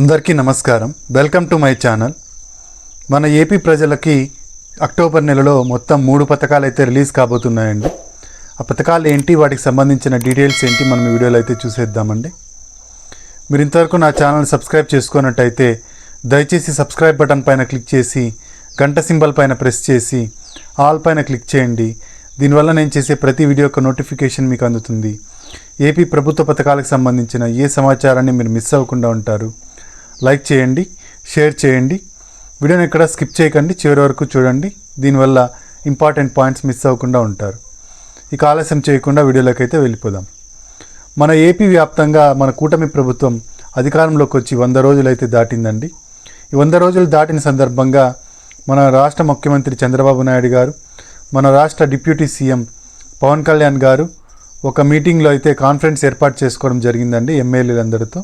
అందరికీ నమస్కారం. Welcome to my channel. మన ఏపీ ప్రజలకి అక్టోబర్ నెలలో మొత్తం మూడు పథకాలు అయితే రిలీజ్ కాబోతున్నాయండి. ఆ పథకాలు ఏంటి వాటికి సంబంధించిన డీటెయిల్స్ ఏంటి మనం ఈ వీడియోలో అయితే చూసేద్దామండి. మీరు ఇంతవరకు నా ఛానల్ సబ్స్క్రైబ్ చేసుకున్నట్టయితే దయచేసి సబ్స్క్రైబ్ బటన్ పైన క్లిక్ చేసి గంట సింబల్ పైన ప్రెస్ చేసి ఆల్ పైన క్లిక్ చేయండి. దీనివల్ల నేను చేసే ప్రతి వీడియో యొక్క నోటిఫికేషన్ మీకు అందుతుంది. ఏపీ ప్రభుత్వ పథకాలకు సంబంధించిన ఏ సమాచారాన్ని మీరు మిస్ అవ్వకుండా ఉంటారు లైక్ చేయండి షేర్ చేయండి. వీడియోని ఎక్కడ స్కిప్ చేయకండి చివరి వరకు చూడండి. దీనివల్ల ఇంపార్టెంట్ పాయింట్స్ మిస్ అవ్వకుండా ఉంటారు. ఇక ఆలస్యం చేయకుండా వీడియోలోకి అయితే వెళ్ళిపోదాం. మన ఏపీ వ్యాప్తంగా మన కూటమి ప్రభుత్వం అధికారంలోకి వచ్చి వంద రోజులు అయితే దాటిందండి. ఈ వంద రోజులు దాటిన సందర్భంగా మన రాష్ట్ర ముఖ్యమంత్రి చంద్రబాబు నాయుడు గారు మన రాష్ట్ర డిప్యూటీ సీఎం పవన్ కళ్యాణ్ గారు ఒక మీటింగ్లో అయితే కాన్ఫరెన్స్ ఏర్పాటు చేసుకోవడం జరిగిందండి ఎమ్మెల్యేలందరితో.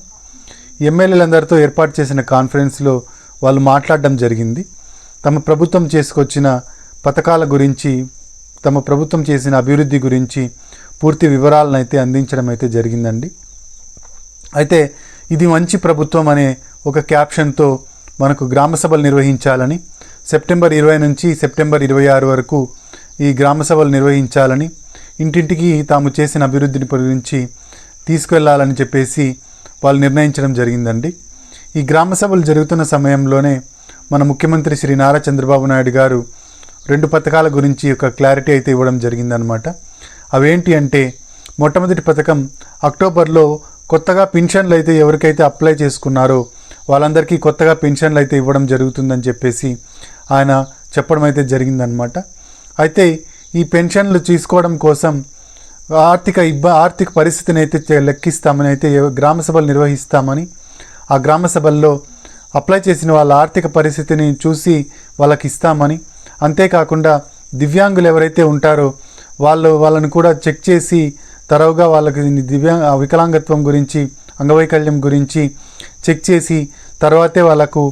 ఎమ్మెల్యేలందరితో ఏర్పాటు చేసిన కాన్ఫరెన్స్లో వాళ్ళు మాట్లాడడం జరిగింది. తమ ప్రభుత్వం చేసుకొచ్చిన పథకాల గురించి తమ ప్రభుత్వం చేసిన అభివృద్ధి గురించి పూర్తి వివరాలను అయితే అందించడం అయితే జరిగిందండి. అయితే ఇది మంచి ప్రభుత్వం అనే ఒక క్యాప్షన్తో మనకు గ్రామ సభలు నిర్వహించాలని సెప్టెంబర్ ఇరవై నుంచి సెప్టెంబర్ ఇరవై ఆరు వరకు ఈ గ్రామ సభలు నిర్వహించాలని ఇంటింటికి తాము చేసిన అభివృద్ధిని గురించి తీసుకెళ్ళాలని చెప్పేసి వాళ్ళు నిర్ణయించడం జరిగిందండి. ఈ గ్రామ సభలు జరుగుతున్న సమయంలోనే మన ముఖ్యమంత్రి శ్రీ నారా చంద్రబాబు నాయుడు గారు రెండు పథకాల గురించి ఒక క్లారిటీ అయితే ఇవ్వడం జరిగిందనమాట అవేంటి అంటే మొట్టమొదటి పథకం అక్టోబర్లో కొత్తగా పెన్షన్లు అయితే ఎవరికైతే అప్లై చేసుకున్నారో వాళ్ళందరికీ కొత్తగా పెన్షన్లు అయితే ఇవ్వడం జరుగుతుందని చెప్పేసి ఆయన చెప్పడం అయితే జరిగిందనమాట అయితే ఈ పెన్షన్లు తీసుకోవడం కోసం ఆర్థిక ఇబ్బ ఆర్థిక పరిస్థితిని అయితే లెక్కిస్తామని అయితే గ్రామ సభలు నిర్వహిస్తామని ఆ గ్రామ సభల్లో అప్లై చేసిన వాళ్ళ ఆర్థిక పరిస్థితిని చూసి వాళ్ళకి ఇస్తామని అంతేకాకుండా దివ్యాంగులు ఎవరైతే ఉంటారో వాళ్ళు వాళ్ళని కూడా చెక్ చేసి తరవుగా వాళ్ళకి దివ్యాంగ వికలాంగత్వం గురించి అంగవైకల్యం గురించి చెక్ చేసి తర్వాతే వాళ్ళకు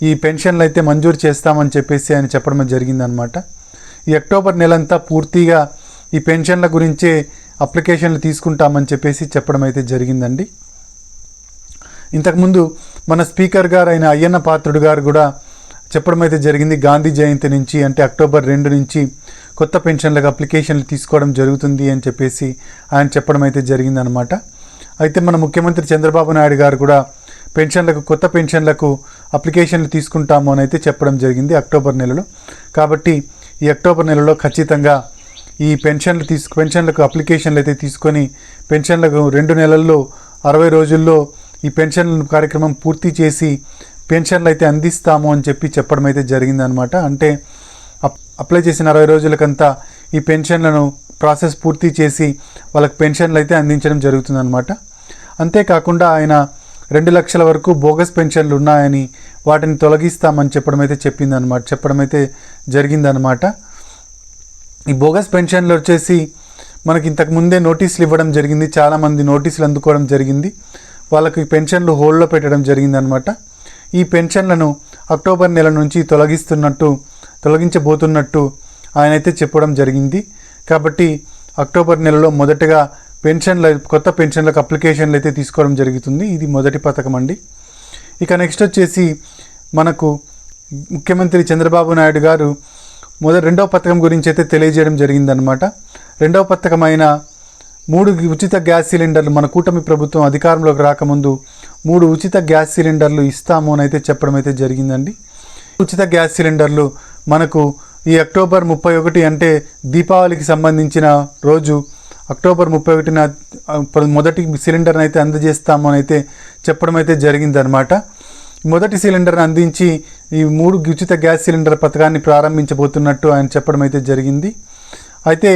ఈ పెన్షన్లు అయితే మంజూరు చేస్తామని చెప్పేసి ఆయన చెప్పడం జరిగిందనమాట ఈ అక్టోబర్ నెలంతా పూర్తిగా ఈ పెన్షన్ల గురించే అప్లికేషన్లు తీసుకుంటామని చెప్పేసి చెప్పడం అయితే జరిగిందండి. ఇంతకుముందు మన స్పీకర్ గారు అయిన అయ్యన్న పాత్రుడు గారు కూడా చెప్పడం అయితే జరిగింది. గాంధీ జయంతి నుంచి అంటే అక్టోబర్ రెండు నుంచి కొత్త పెన్షన్లకు అప్లికేషన్లు తీసుకోవడం జరుగుతుంది అని చెప్పేసి ఆయన చెప్పడం అయితే జరిగిందనమాట. అయితే మన ముఖ్యమంత్రి చంద్రబాబు నాయుడు గారు కూడా పెన్షన్లకు కొత్త పెన్షన్లకు అప్లికేషన్లు తీసుకుంటాము అని అయితే చెప్పడం జరిగింది అక్టోబర్ నెలలో. కాబట్టి ఈ అక్టోబర్ నెలలో ఖచ్చితంగా ఈ పెన్షన్లు తీసుకు పెన్షన్లకు అప్లికేషన్లు అయితే తీసుకొని పెన్షన్లకు రెండు నెలల్లో అరవై రోజుల్లో ఈ పెన్షన్ కార్యక్రమం పూర్తి చేసి పెన్షన్లు అయితే అందిస్తాము అని చెప్పి చెప్పడం అయితే జరిగిందనమాట. అంటే అప్- అప్లై చేసిన అరవై రోజులకంతా ఈ పెన్షన్లను ప్రాసెస్ పూర్తి చేసి వాళ్ళకి పెన్షన్లు అయితే అందించడం జరుగుతుందనమాట. అంతేకాకుండా ఆయన రెండు లక్షల వరకు బోగస్ పెన్షన్లు ఉన్నాయని వాటిని తొలగిస్తామని చెప్పడం అయితే చెప్పిందనమాట చెప్పడం అయితే జరిగిందనమాట. ఈ బోగస్ పెన్షన్లు వచ్చేసి మనకి ఇంతకు ముందే నోటీసులు ఇవ్వడం జరిగింది చాలామంది నోటీసులు అందుకోవడం జరిగింది. వాళ్ళకి పెన్షన్లు హోల్డ్లో పెట్టడం జరిగింది అనమాట ఈ పెన్షన్లను అక్టోబర్ నెల నుంచి తొలగిస్తున్నట్టు తొలగించబోతున్నట్టు ఆయన అయితే చెప్పడం జరిగింది. కాబట్టి అక్టోబర్ నెలలో మొదటగా పెన్షన్ల కొత్త పెన్షన్లకు అప్లికేషన్లు అయితే తీసుకోవడం జరుగుతుంది. ఇది మొదటి పథకం అండి. ఇక నెక్స్ట్ వచ్చేసి మనకు ముఖ్యమంత్రి చంద్రబాబు నాయుడు గారు మొదటి రెండవ పథకం గురించి అయితే తెలియజేయడం జరిగిందనమాట రెండవ పథకమైన మూడు ఉచిత గ్యాస్ సిలిండర్లు మన కూటమి ప్రభుత్వం అధికారంలోకి రాకముందు మూడు ఉచిత గ్యాస్ సిలిండర్లు ఇస్తాము అని అయితే చెప్పడం అయితే జరిగిందండి. ఉచిత గ్యాస్ సిలిండర్లు మనకు ఈ అక్టోబర్ ముప్పై ఒకటి అంటే దీపావళికి సంబంధించిన రోజు అక్టోబర్ ముప్పై ఒకటిన మొదటి సిలిండర్ని అయితే అందజేస్తాము అని అయితే చెప్పడం అయితే జరిగిందనమాట మొదటి సిలిండర్ను అందించి ఈ మూడు ఉచిత గ్యాస్ సిలిండర్ పథకాన్ని ప్రారంభించబోతున్నట్టు ఆయన చెప్పడం అయితే జరిగింది. అయితే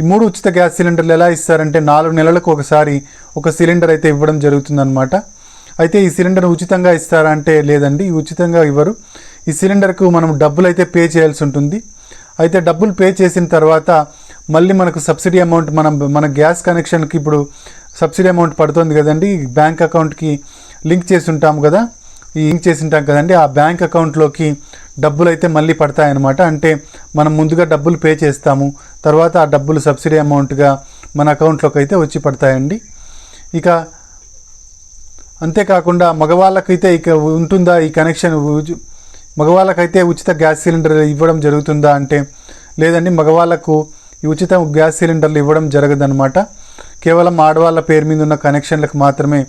ఈ మూడు ఉచిత గ్యాస్ సిలిండర్లు ఎలా ఇస్తారంటే నాలుగు నెలలకు ఒకసారి ఒక సిలిండర్ అయితే ఇవ్వడం జరుగుతుందన్నమాట. అయితే ఈ సిలిండర్ ఉచితంగా ఇస్తారా అంటే లేదండి ఉచితంగా ఇవ్వరు. ఈ సిలిండర్కు మనం డబ్బులు అయితే పే చేయాల్సి ఉంటుంది. అయితే డబ్బులు పే చేసిన తర్వాత మళ్ళీ మనకు సబ్సిడీ అమౌంట్ మనం మన గ్యాస్ కనెక్షన్కి ఇప్పుడు సబ్సిడీ అమౌంట్ పడుతుంది కదండి బ్యాంక్ అకౌంట్కి లింక్ చేసి ఉంటాము కదా. ఈ లింక్ చేసి ఉంటాం కదండి. ఆ బ్యాంక్ అకౌంట్లోకి డబ్బులు అయితే మళ్ళీ పడతాయన్నమాట. అంటే మనం ముందుగా డబ్బులు పే చేస్తాము తర్వాత ఆ డబ్బులు సబ్సిడీ అమౌంట్గా మన అకౌంట్లోకి అయితే వచ్చి పడతాయండి. ఇక అంతేకాకుండా మగవాళ్ళకైతే ఇక ఉంటుందా ఈ కనెక్షన్? మగవాళ్ళకైతే ఉచిత గ్యాస్ సిలిండర్ ఇవ్వడం జరుగుతుందా అంటే లేదండి మగవాళ్ళకు ఈ ఉచిత గ్యాస్ సిలిండర్లు ఇవ్వడం జరగదన్నమాట. కేవలం ఆడవాళ్ళ పేరు మీద ఉన్న కనెక్షన్లకు మాత్రమే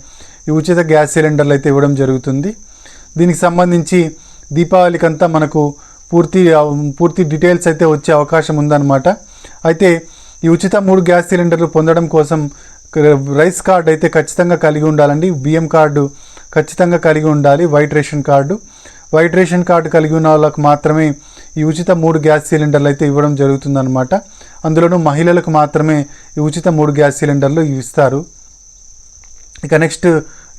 ఈ ఉచిత గ్యాస్ సిలిండర్లు అయితే ఇవ్వడం జరుగుతుంది. దీనికి సంబంధించి దీపావళికంతా మనకు పూర్తి పూర్తి డీటెయిల్స్ అయితే వచ్చే అవకాశం ఉందన్నమాట. అయితే ఈ ఉచిత మూడు గ్యాస్ సిలిండర్లు పొందడం కోసం రైస్ కార్డు అయితే ఖచ్చితంగా కలిగి ఉండాలండి. బియ్యం కార్డు ఖచ్చితంగా కలిగి ఉండాలి. White ration card. White ration card కలిగి ఉన్న వాళ్ళకు మాత్రమే ఈ ఉచిత మూడు గ్యాస్ సిలిండర్లు అయితే ఇవ్వడం జరుగుతుందన్నమాట. అందులోనూ మహిళలకు మాత్రమే ఈ ఉచిత మూడు గ్యాస్ సిలిండర్లు ఇస్తారు. ఇక నెక్స్ట్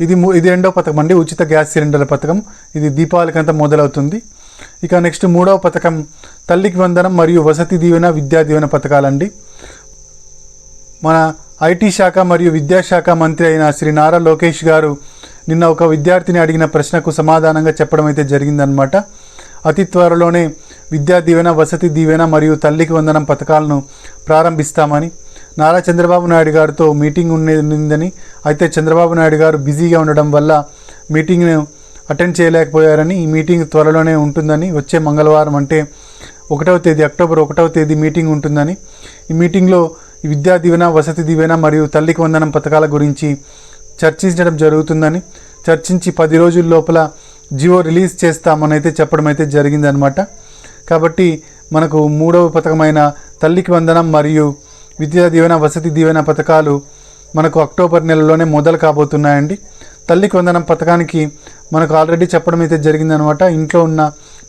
ఇది ఇది రెండవ పథకం అండి ఉచిత గ్యాస్ సిలిండర్ల పథకం. ఇది దీపావళికంతా మొదలవుతుంది. ఇక నెక్స్ట్ మూడవ పథకం తల్లికి వందనం మరియు వసతి దీవెన విద్యా దీవెన పథకాలండి. మన ఐటీ శాఖ మరియు విద్యాశాఖ మంత్రి అయిన శ్రీ నారా లోకేష్ గారు నిన్న ఒక విద్యార్థిని అడిగిన ప్రశ్నకు సమాధానంగా చెప్పడం అయితే జరిగిందనమాట అతి త్వరలోనే విద్యా దీవెన వసతి దీవెన మరియు తల్లికి వందనం పథకాలను ప్రారంభిస్తామని నారా చంద్రబాబు నాయుడు గారితో మీటింగ్ ఉన్నదని అయితే చంద్రబాబు నాయుడు గారు బిజీగా ఉండడం వల్ల మీటింగ్ను అటెండ్ చేయలేకపోయారని ఈ మీటింగ్ త్వరలోనే ఉంటుందని వచ్చే మంగళవారం అంటే ఒకటవ తేదీ అక్టోబర్ ఒకటవ తేదీ మీటింగ్ ఉంటుందని ఈ మీటింగ్లో విద్యా దీవెన వసతి దీవెన మరియు తల్లికి వందనం పథకాల గురించి చర్చించడం జరుగుతుందని చర్చించి పది రోజుల లోపల జియో రిలీజ్ చేస్తామని అయితే చెప్పడం అయితే జరిగిందనమాట కాబట్టి మనకు మూడవ పథకమైన తల్లికి వందనం మరియు విద్యా దీవెన వసతి దీవెన పథకాలు మనకు అక్టోబర్ నెలలోనే మొదలు కాబోతున్నాయండి. తల్లికి వందనం పథకానికి మనకు ఆల్రెడీ చెప్పడం అయితే జరిగిందనమాట. ఇంట్లో ఉన్న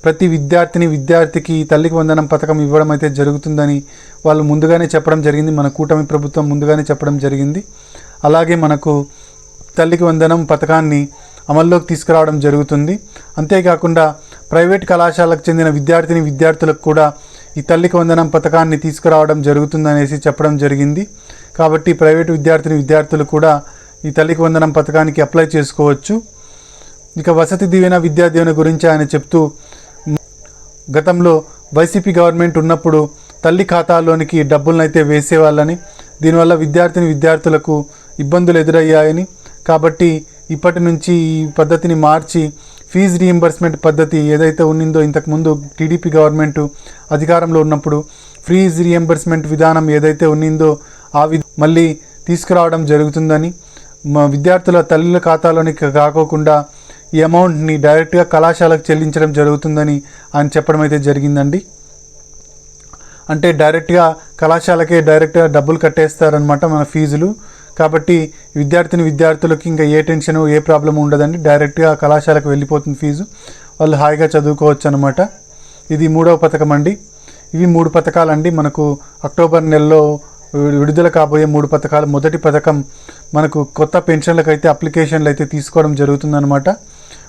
ప్రతి విద్యార్థిని విద్యార్థికి తల్లికి వందనం పథకం ఇవ్వడం అయితే జరుగుతుందని వాళ్ళు ముందుగానే చెప్పడం జరిగింది. మన కూటమి ప్రభుత్వం ముందుగానే చెప్పడం జరిగింది. అలాగే మనకు తల్లికి వందనం పథకాన్ని అమల్లోకి తీసుకురావడం జరుగుతుంది. అంతేకాకుండా ప్రైవేట్ కళాశాలకు చెందిన విద్యార్థిని విద్యార్థులకు కూడా ఈ తల్లికి వందనం పథకాన్ని తీసుకురావడం జరుగుతుందనేసి చెప్పడం జరిగింది. కాబట్టి ప్రైవేట్ విద్యార్థిని విద్యార్థులు కూడా ఈ తల్లికి వందనం పథకానికి అప్లై చేసుకోవచ్చు. ఇక వసతి దీవెన విద్యా దీవెన గురించి ఆయన చెప్తూ గతంలో వైసీపీ గవర్నమెంట్ ఉన్నప్పుడు తల్లి ఖాతాలోనికి డబ్బులను అయితే వేసేవాళ్ళని దీనివల్ల విద్యార్థిని విద్యార్థులకు ఇబ్బందులు ఎదురయ్యాయని. కాబట్టి ఇప్పటి నుంచి ఈ పద్ధతిని మార్చి ఫీజు రీఎంబర్స్మెంట్ పద్ధతి ఏదైతే ఉన్నిందో ఇంతకుముందు టీడీపీ గవర్నమెంట్ అధికారంలో ఉన్నప్పుడు ఫీజ్ రీఎంబర్స్మెంట్ విధానం ఏదైతే ఉన్నిందో ఆ వి మళ్ళీ తీసుకురావడం జరుగుతుందని మా విద్యార్థుల తల్లుల ఖాతాలోనికి కాకోకుండా ఈ అమౌంట్ని డైరెక్ట్గా కళాశాలకు చెల్లించడం జరుగుతుందని ఆయన చెప్పడం అయితే జరిగిందండి. అంటే డైరెక్ట్గా కళాశాలకే డైరెక్ట్గా డబ్బులు కట్టేస్తారనమాట మన ఫీజులు. కాబట్టి విద్యార్థిని విద్యార్థులకు ఇంకా ఏ టెన్షన్ ఏ ప్రాబ్లం ఉండదండి. డైరెక్ట్గా కళాశాలకు వెళ్ళిపోతుంది ఫీజు. వాళ్ళు హాయిగా చదువుకోవచ్చు అనమాట ఇది మూడవ పథకం అండి. ఇవి మూడు పథకాలండి. మనకు అక్టోబర్ నెలలో విడుదల కాబోయే మూడు పథకాలు. మొదటి పథకం మనకు కొత్త పెన్షన్లకు అయితే అప్లికేషన్లు అయితే తీసుకోవడం జరుగుతుందన్నమాట.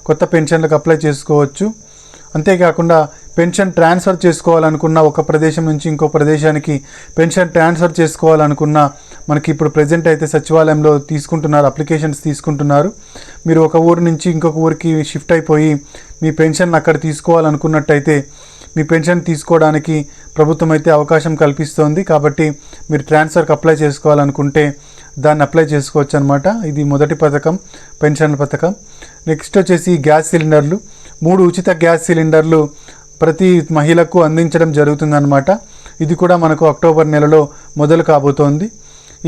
కొత్త పెన్షన్లకు అప్లై చేసుకోవచ్చు. అంతేకాకుండా పెన్షన్ ట్రాన్స్ఫర్ చేసుకోవాలనుకున్న ఒక ప్రదేశం నుంచి ఇంకో ప్రదేశానికి పెన్షన్ ట్రాన్స్ఫర్ చేసుకోవాలనుకున్న మనకి ఇప్పుడు ప్రజెంట్ అయితే సచివాలయంలో తీసుకుంటున్నారు అప్లికేషన్స్ తీసుకుంటున్నారు. మీరు ఒక ఊరు నుంచి ఇంకొక ఊరికి షిఫ్ట్ అయిపోయి మీ పెన్షన్ అక్కడ తీసుకోవాలనుకున్నట్టయితే మీ పెన్షన్ తీసుకోవడానికి ప్రభుత్వం అయితే అవకాశం కల్పిస్తోంది. కాబట్టి మీరు ట్రాన్స్ఫర్కి అప్లై చేసుకోవాలనుకుంటే దాన్ని అప్లై చేసుకోవచ్చు అనమాట ఇది మొదటి పథకం పెన్షన్ల పథకం. నెక్స్ట్ వచ్చేసి గ్యాస్ సిలిండర్లు. మూడు ఉచిత గ్యాస్ సిలిండర్లు ప్రతి మహిళకు అందించడం జరుగుతుందన్నమాట. ఇది కూడా మనకు అక్టోబర్ నెలలో మొదలు కాబోతోంది.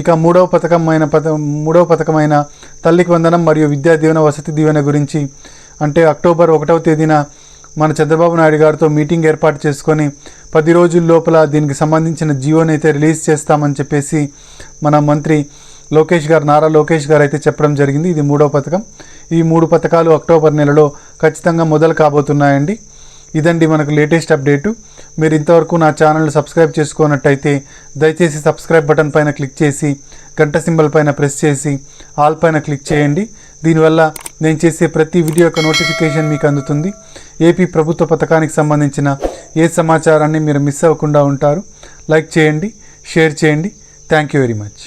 ఇక మూడవ పథకమైన పథ మూడవ పథకమైన తల్లికి వందనం మరియు విద్యా దీవెన వసతి దీవెన గురించి అంటే అక్టోబర్ ఒకటవ తేదీన మన చంద్రబాబు నాయుడు గారితో మీటింగ్ ఏర్పాటు చేసుకొని పది రోజుల లోపల దీనికి సంబంధించిన జియోని అయితే రిలీజ్ చేస్తామని చెప్పేసి మన మంత్రి లోకేష్ గారు నారా లోకేష్ గారు అయితే చెప్పడం జరిగింది. ఇది మూడవ పథకం. ఈ మూడు పథకాలు అక్టోబర్ నెలలో ఖచ్చితంగా మొదలు కాబోతున్నాయండి. ఇదండి మనకు లేటెస్ట్ అప్డేటు. మీరు ఇంతవరకు నా ఛానల్ సబ్స్క్రైబ్ చేసుకున్నట్టయితే దయచేసి సబ్స్క్రైబ్ బటన్ పైన క్లిక్ చేసి గంట సింబల్ పైన ప్రెస్ చేసి ఆల్ పైన క్లిక్ చేయండి. దీనివల్ల నేను చేసే ప్రతి వీడియో యొక్క నోటిఫికేషన్ మీకు అందుతుంది. ఏపీ ప్రభుత్వ పథకానికి సంబంధించిన ఏ సమాచారాన్ని మీరు మిస్ అవ్వకుండా ఉంటారు లైక్ చేయండి షేర్ చేయండి. Thank you very much.